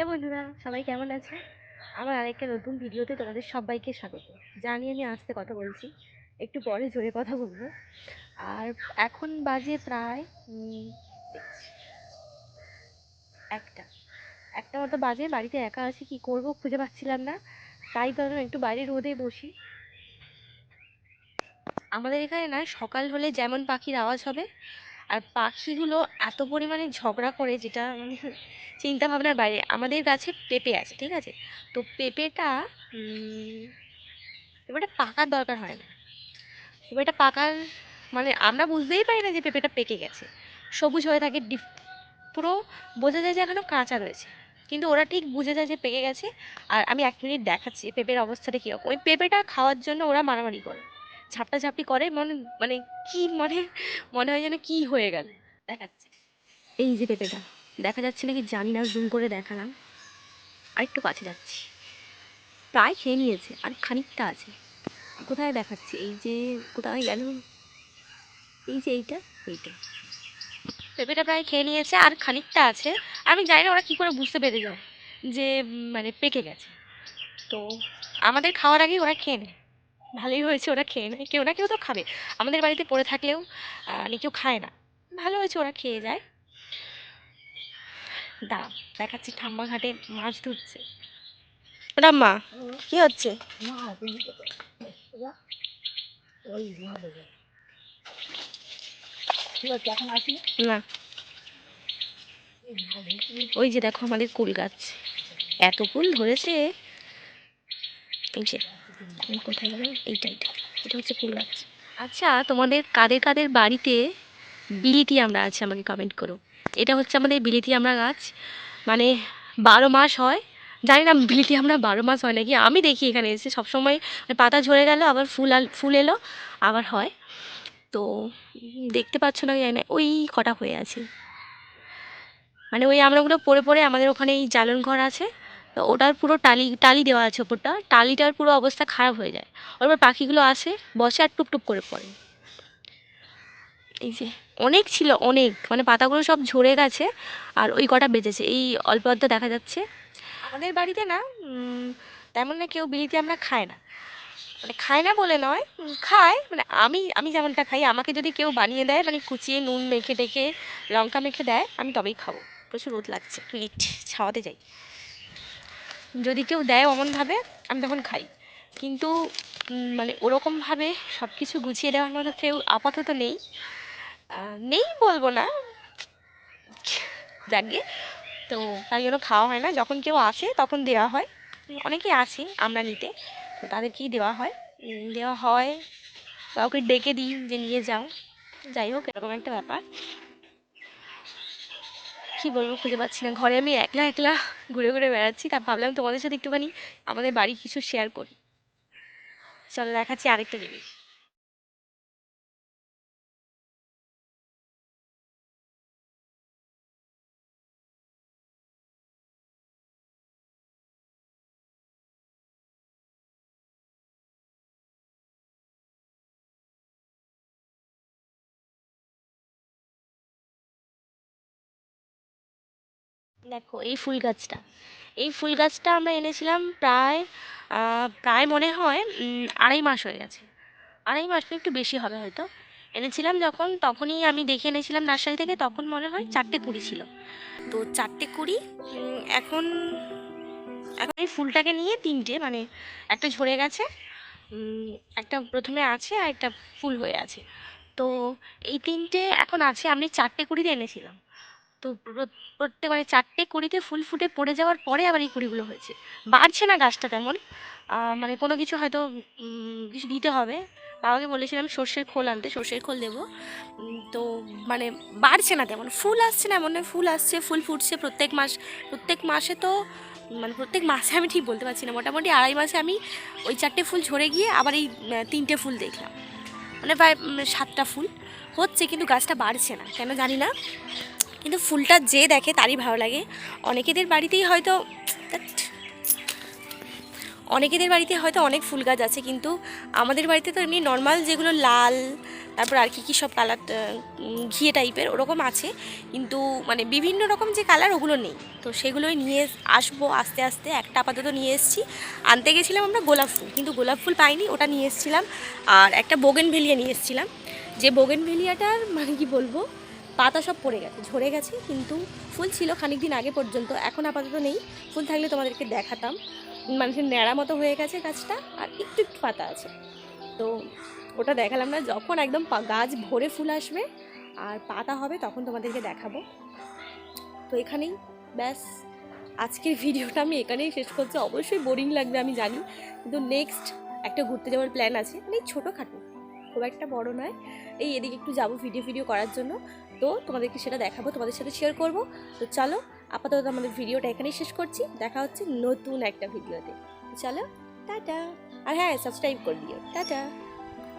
Hello বন্ধুরা, সবাই কেমন আছে আমার আরেকটা নতুন ভিডিওতে তোমাদের সবাইকে স্বাগত। জানি আমি আসতে কথা বলছি, একটু পরে জোরে কথা বলব। আর এখন বাজে প্রায় একটা। একটা মতো বাজে, বাড়িতে একা আছি, কি করব খুঁজে পাচ্ছিলাম না। তাই ভাবলাম একটু বাইরে রোদে বসি। আমাদের এখানে না, সকাল হলে যেমন পাখির আওয়াজ হবে আর পাখিগুলো এত পরিমাণে ঝগড়া করে যেটা মানে চিন্তা ভাবনার বাইরে। আমাদের গাছে পেঁপে আছে, ঠিক আছে? তো পেঁপেটা পেঁপেটা পাকার দরকার হয় না। পেঁপেটা পাকার মানে আমরা বুঝতেই পারি না যে পেঁপেটা পেকে গেছে। সবুজ হয়ে থাকে, ডিপ, পুরো বোঝা যায় যে এখনও কাঁচা রয়েছে। কিন্তু ওরা ঠিক বুঝে যায় যে পেকে গেছে। আর আমি এক মিনিট দেখাচ্ছি পেঁপের অবস্থাটা কীরকম। ওই পেঁপেটা খাওয়ার জন্য ওরা মারামারি করে। ঝাপটাঝাপটি করে, মনে মানে কি মানে মনে হয় যেন কি হয়ে গেল। দেখাচ্ছে। এই যে পেঁপেটা, দেখা যাচ্ছে নাকি জানি না, জুম করে দেখালাম। আর একটু কাছে যাচ্ছি। প্রায় খেয়ে নিয়েছে, আর খানিকটা আছে। কোথায় দেখাচ্ছি? এই যে কোথায় গেল? এই যে এইটা এইটা। পেঁপেটা প্রায় খেয়ে নিয়েছে, আর খানিকটা আছে। আমি জানি না ওরা কী করে বুঝতে পেরে যায় যে মানে পেকে গেছে। তো আমাদের খাওয়ার আগেই ওরা খেয়ে নেয়। ভালোই হয়েছে ওরা খেয়ে নেয়। কেউ না কেউ তো খাবে। আমাদের বাড়িতে পড়ে থাকলেও মানে কেউ খায় না। ভালো হয়েছে ওরা খেয়ে যায়। দাঁড়া দেখাচ্ছি ঠাম্মা ঘাটে মাছ ধরছে। ঠাম্মা কি হচ্ছে? না। ওই যে দেখো আমাদের কুল গাছ। এত কুল ধরেছে। এই যে কোথায় গেল এইটা এইটা এটা হচ্ছে ফুল গাছ আচ্ছা তোমাদের কাদের কাদের বাড়িতে বিলিতি আমরা আছে আমাকে কমেন্ট করো। এটা হচ্ছে আমাদের বিলিতি আমরা গাছ। মানে বারো মাস হয়। জানি না বিলিতি আমরা বারো মাস হয় নাকি? আমি দেখি এখানে এসে সবসময় পাতা ঝরে গেল, আবার ফুল আল, ফুল এলো, আবার হয়। তো দেখতে পাচ্ছ না জানি না, ওই কটা হয়ে আছে। মানে ওই আমরাগুলো পড়ে পড়ে আমাদের ওখানে এই জ্বালন ঘর আছে। তো ওটার পুরো টালি টালি দেওয়া আছে ওপরটা। টালিটার পুরো অবস্থা খারাপ হয়ে যায়। ওর উপর পাখিগুলো আসে, বসে আর টুপটুপ করে পড়ে। এই যে, অনেক ছিল, অনেক। মানে পাতাগুলো সব ঝরে গেছে আর ওই কটা বেঁচেছে। এই অল্প অল্প দেখা যাচ্ছে। আমাদের বাড়িতে না তেমন না কেউ বিলিতে আমরা খায় না। মানে খায় না বলে নয় খায়। মানে আমি আমি যেমনটা খাই, আমাকে যদি কেউ বানিয়ে দেয় মানে কুচিয়ে নুন মেখে টেখে লঙ্কা মেখে দেয়, আমি তবেই খাব। প্রচুর রোদ লাগছে, একটু ইট ছাওয়াতে যাই। যদি কেউ দেয় অমনভাবে, আমি তখন খাই। কিন্তু মানে ওরকমভাবে সব কিছু গুছিয়ে দেওয়ার মতো কেউ আপাতত নেই। নেই বলব না। যাকে। তো তাই জন্য খাওয়া হয় না। যখন কেউ আসে, তখন দেওয়া হয়। অনেকেই আসে আমরা নিতে। তো তাদেরকেই দেওয়া হয়। দেওয়া হয়। কাউকে ডেকে দিই যে, নিয়ে যাও। যাই হোক, এরকম একটা ব্যাপার। কি বলব খুঁজে পাচ্ছি না। ঘরে আমি একলা একলা ঘুরে ঘুরে বেড়াচ্ছি, তা ভাবলাম তোমাদের সাথে একটুখানি আমাদের বাড়ির কিছু শেয়ার করি। চলো দেখাচ্ছি আরেকটা জিনিস। দেখো, এই ফুল গাছটা। এই ফুল গাছটা আমরা এনেছিলাম প্রায় প্রায় মনে হয় আড়াই মাস হয়ে গেছে। আড়াই মাস একটু বেশি হবে হয়তো। এনেছিলাম যখন, তখনই আমি দেখে এনেছিলাম নার্সারি থেকে, তখন মনে হয় চারটে কুড়ি ছিল। তো চারটে কুড়ি এখন এখন এই ফুলটাকে নিয়ে তিনটে মানে একটা ঝরে গেছে একটা প্রথমে আছে আর একটা ফুল হয়ে আছে। তো এই তিনটে এখন আছে, আমি চারটে কুড়িতে এনেছিলাম। তো প্রত্যেক মানে চারটে কুড়িতে ফুল ফুটে পড়ে যাওয়ার পরে আবার এই কুড়িগুলো হয়েছে। বাড়ছে না গাছটা তেমন। মানে কোনো কিছু হয়তো কিছু দিতে হবে। বাবাকে বলেছিলাম সর্ষের খোল আনতে, সর্ষের খোল দেবো। তো মানে বাড়ছে না তেমন। ফুল আসছে না এমন ফুল আসছে, ফুল ফুটছে প্রত্যেক মাস। প্রত্যেক মাসে তো মানে প্রত্যেক মাসে আমি ঠিক বলতে পারছি না। মোটামুটি আড়াই মাসে আমি ওই চারটে ফুল ঝরে গিয়ে আবার এই তিনটে ফুল দেখলাম। মানে প্রায় সাতটা ফুল। হচ্ছে কিন্তু গাছটা বাড়ছে না। কেন জানি না। কিন্তু ফুলটা যে দেখে তারই ভালো লাগে। অনেকেদের বাড়িতেই হয়তো অনেকেদের বাড়িতে হয়তো অনেক ফুল গাছ আছে, কিন্তু আমাদের বাড়িতে তো এমনি নর্মাল যেগুলো লাল, তারপর আর কি কী সব কালার ঘিয়ে টাইপের ওরকম আছে। কিন্তু মানে বিভিন্ন রকম যে কালার ওগুলো নেই। তো সেগুলোই নিয়ে আসব আস্তে আস্তে। একটা আপাতত নিয়ে এসেছি। আনতে গেছিলাম আমরা গোলাপ ফুল, কিন্তু গোলাপ ফুল পাইনি, ওটা নিয়ে এসেছিলাম। আর একটা বোগেন ভেলিয়া নিয়ে এসেছিলাম। যে বোগেন ভেলিয়াটার মানে কি বলব? পাতা সব পড়ে গেছে, ঝরে গেছে, কিন্তু ফুল ছিল খানিক দিন আগে পর্যন্ত, এখন আপাতত নেই। ফুল থাকলে তোমাদেরকে দেখাতাম। মানুষের ন্যাড়া মতো হয়ে গেছে গাছটা, আর একটু একটু পাতা আছে। তো ওটা দেখালাম না, যখন একদম গাছ ভরে ফুল আসবে আর পাতা হবে তখন তোমাদেরকে দেখাবো। তো এখানেই, ব্যাস। আজকের ভিডিওটা আমি এখানেই শেষ করছি। অবশ্যই বোরিং লাগবে, আমি জানি। কিন্তু নেক্সট একটা ঘুরতে যাওয়ার প্ল্যান আছে। মানে ছোটোখাটো, খুব একটা বড় নয়। এই এদিকে একটু যাব ভিডিও ভিডিও করার জন্য। তো তোমাদেরকে সেটা দেখাবো, তোমাদের সাথে শেয়ার করব। তো চলো, আপাতত আমাদের ভিডিওটা এখানেই শেষ করছি। দেখা হচ্ছে নতুন একটা ভিডিওতে। চলো, টাটা। আর হ্যাঁ সাবস্ক্রাইব করে দিও। টাটা।